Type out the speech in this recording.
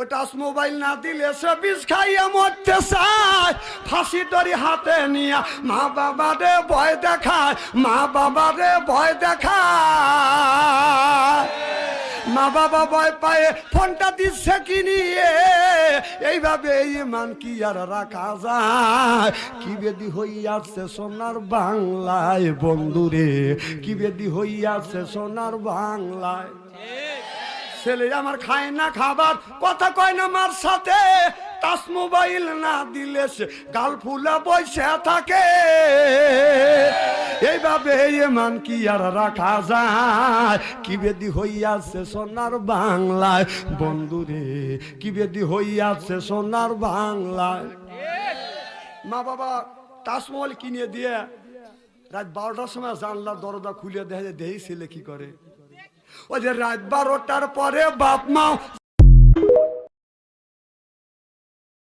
ও mobile না দিলে সে বিষ খাইয়ে মরতে চায়। ফাঁসি দড়ি হাতে নিয়ে মা বাবা রে ভয় দেখায়, মা বাবা রে ভয় দেখায়। মা বাবা ভয় পায়ে, ফোনটা দিচ্ছে কি নিয়ে? এইভাবে এই মান কি আর রাখা যায়? কি বেদি হইয়াছে সোনার বাংলায় বন্ধুরে? কি বেদি হইয়াছে সোনার বাংলায়? ছেলে আমার খায় না খাবার, কথা কয় না মার সাথে। টাচ মোবাইল না দিলে সে গাল ফুলে বসে থাকে। এইভাবে মান কি আর রাখা যায়? কি বেদি হইয়াছে সোনার বাংলায়? বন্ধুরে কি বেদি হইয়াছে সোনার বাংলায়? মা বাবা মোবাইল কিনে দিয়ে রাত বারোটার সময় জানলার দরজা খুলে দেখে দেহি ছেলে কি করে? ওই যে রাত বারোটার পরে বাপ মা